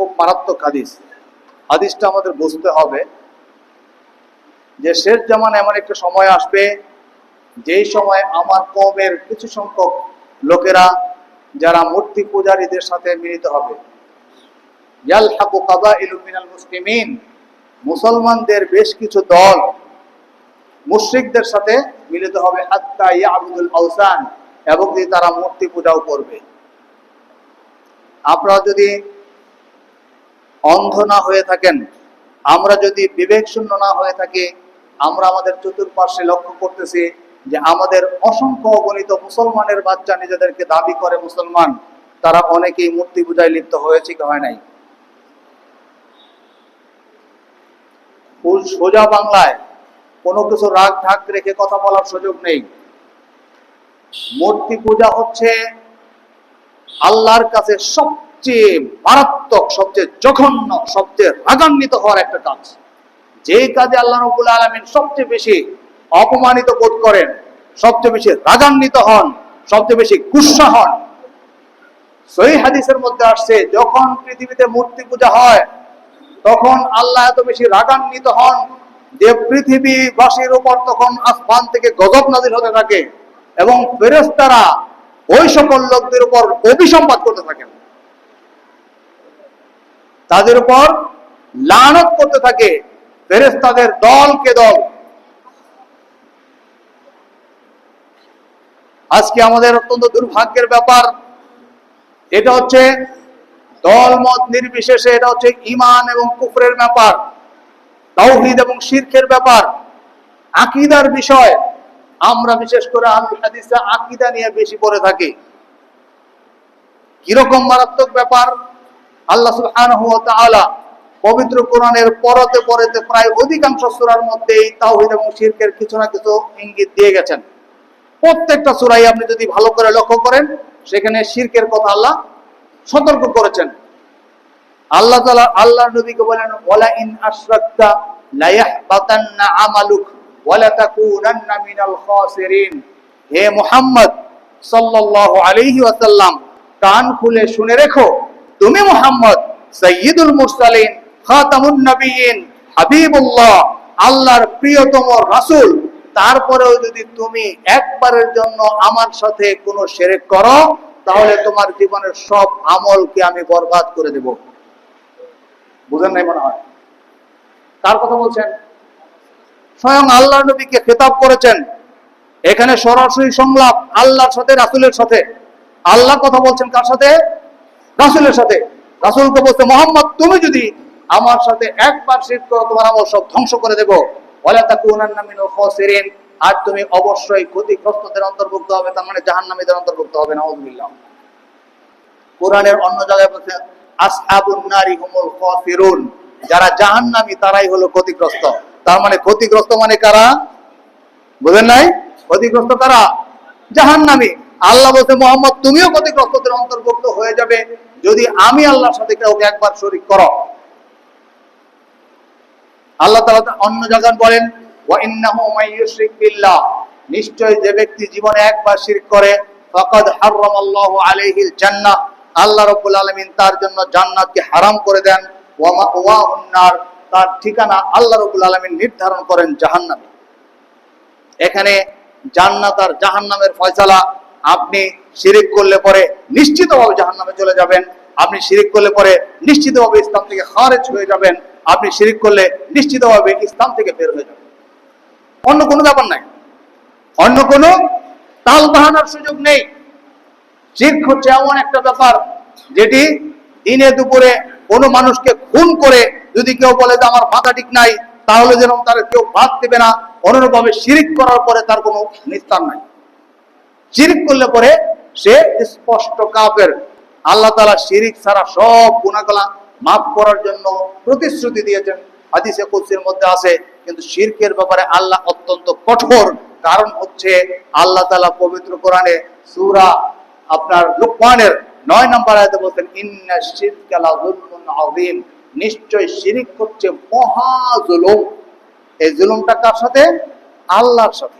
খুব মারাত্মক হাদিস। হাদিসটা আমাদের বুঝতে হবে যে শেষ জামান এমন একটা সময় আসবে, যেই সময় আমার কমের কিছু সংখ্যক লোকেরা যারা মূর্তি পূজারীদের সাথে মিলিত হবে। মুসলিমিন, মুসলমানদের বেশ কিছু দল মুশরিকদের সাথে মিলিত হবে, হাত্তা ইয়াবুদুল আওসান এবং যে তারা মূর্তি পূজাও করবে। আপনারা যদি অন্ধ না হয়ে থাকেন। আমরা যদি বিবেক শূন্য না হয়ে থাকি, আমরা আমাদের চতুর্পার্শ্বে লক্ষ্য করতেছি যে আমাদের অসংখ্য অগণিত মুসলমানের বাচ্চা নিজেদেরকে দাবি করে মুসলমান। তারা অনেকেই মূর্তি পূজায় লিপ্ত হয়েছে কি হয় নাই? সোজা বাংলায় কোনো কিছু রাগ ঢাক রেখে কথা বলার সুযোগ নেই। মূর্তি পূজা হচ্ছে আল্লাহর কাছে সবচেয়ে মারাত্মক, সবচেয়ে জঘন্য, সবচেয়ে রাগান্বিত হওয়ার একটা কাজ। যে কাজে আল্লাহ রবুল আলমিন সবচেয়ে বেশি অপমানিত বোধ করেন, সবচেয়ে বেশি রাগান্বিত হন, সবচেয়ে বেশি গুসা হন। সহি হাদিসের মধ্যে আসছে, যখন পৃথিবীতে মূর্তি পূজা হয়, তখন আল্লাহ এত বেশি রাগান্বিত হন যে পৃথিবীবাসীর উপর তখন আসমান থেকে গজব নাজির হতে থাকে এবং ফেরেস্তারা ওই সকল লোকদের উপর অভিসম্পাদ করতে থাকেন। তাদের উপর লানত করতে থাকে। ফেরেস্তাদের দলকে দল? আজকে আমাদের অত্যন্ত দুর্ভাগ্যের ব্যাপার। এটা হচ্ছে দল মত নির্বিশেষে, এটা হচ্ছে ইমান এবং কুফরের ব্যাপার, তাওহীদ এবং শিরকের ব্যাপার। আকীদার বিষয়, আমরা বিশেষ করে আকীদা নিয়ে বেশি পড়ে থাকি। কীরকম মারাত্মক ব্যাপার? আল্লাহ সুবহানাহু ওয়া তাআলা পবিত্র কোরআনের পরতে পরতে প্রায় অধিকাংশ সূরার মধ্যে এই তাওহীদ এবং শিরকের কিছু না কিছু ইঙ্গিত দিয়ে গেছেন। প্রত্যেকটা সূরাই আপনি যদি ভালো করে লক্ষ্য করেন, সেখানে শিরকের কথা আল্লাহ সতর্ক করেছেন। আল্লাহ তাআলা আল্লাহ নবীকে বলেন, ওয়ালা ইন আশরাকতা লা ইয়াহবাতান্না আমালুক ওয়ালা তাকুনান্না মিনাল খাসিরিন। হে মুহাম্মদ সাল্লাল্লাহু আলাইহি ওয়াসাল্লাম, কান খুলে শুনে রেখো। তুমি মুহাম্মদ সাইয়্যিদুল মুরসালিন, খাতামুন নবিয়্যিন হাবিবুল্লাহ, আল্লাহর প্রিয়তম রাসূল। তারপরেও যদি তুমি একবারের জন্য আমার সাথে কোনো শিরক করো, তাহলে তোমার জীবনের সব আমলকে আমি বরবাদ করে দেব। বুঝেন নাই মনে হয়? কার কথা বলছেন? স্বয়ং আল্লাহ নবীকে খেতাব করেছেন। এখানে সরাসরি সংলাপ, আল্লাহর সাথে, রাসুলের সাথে। আল্লাহ কথা বলছেন কার সাথে? রাসুলের সাথে। রাসুলকে বলছে, মোহাম্মদ, তুমি যদি আমার সাথে একবার শিরক করো, তোমার আমল সব ধ্বংস করে দেবো। তাকুনান্না মিনাল খাসিরিন। আর তুমি অবশ্যই ক্ষতিগ্রস্তদের অন্তর্ভুক্ত হবে, তার মানে জাহান্নামীদের অন্তর্ভুক্ত হবে নাউযুবিল্লাহ কোরআনের অন্য জায়গায় বলছে, আসহাবুন নারি হুমুল খাসিরুন। যারা জাহান্নামী, তারাই হলো ক্ষতিগ্রস্ত। তার মানে ক্ষতিগ্রস্ত মানে কারা? বুঝেন নাই? ক্ষতিগ্রস্ত কারা? জাহান্নামী। আল্লাহ বলছে, মোহাম্মদ, তুমিও ক্ষতিগ্রস্তদের অন্তর্ভুক্ত হয়ে যাবে। যদি আমি আল্লাহর সাথে কাউকে একবার শরীক করো। আল্লাহ তাআলা অন্য জায়গায় বলেন নিশ্চয় যে ব্যক্তি জীবনে একবার শিরক করে আলাইহিল আল্লাহ আলামিন তার জন্য জান্নাতকে হারাম করে দেন। ওয়া মাওয়াহুন নার। তার ঠিকানা আল্লাহ রাব্বুল আলামিন নির্ধারণ করেন জাহান্নামে। এখানে জান্নাত আর জাহান্নামের ফয়সালা আপনি শিরিক করলে পরে নিশ্চিতভাবে জাহান্নামে চলে যাবেন। আপনি শিরিক করলে পরে নিশ্চিতভাবে ইসলাম থেকে খারেজ হয়ে যাবেন। আপনি শিরিক করলে নিশ্চিতভাবে ইসলাম থেকে বের হয়ে যাবেন। অন্য কোনো ব্যাপার নাই। অন্য কোনো তাল বাহানার সুযোগ নেই। শির্ক হচ্ছে এমন একটা ব্যাপার যেটি দিনে দুপুরে কোনো মানুষকে খুন করে যদি কেউ বলে যে আমার মাথা ঠিক নাই, তাহলে যেন তার কেউ বাদ দেবে না। অনুরূপভাবে শিরিক করার পরে তার কোনো নিস্তার নাই। শিরিক করলে পরে সে স্পষ্ট কাফের। আল্লাহ তালা শিরিক ছাড়া সব গুণাগলা মাফ করার জন্য প্রতিশ্রুতি দিয়েছেন। হাদিসে কুদসির মধ্যে আছে, কিন্তু শিরকের ব্যাপারে আল্লাহ অত্যন্ত কঠোর। কারণ হচ্ছে আল্লাহ তালা পবিত্র কোরআনে সুরা আপনার লুকমানের নয় নম্বর আয়াতে বলছেন, ইন্না শিরকা লা যুলমুন আযীম। নিশ্চয় শিরিক হচ্ছে মহা জুলুম। এই জুলুমটা কার সাথে? আল্লাহর সাথে।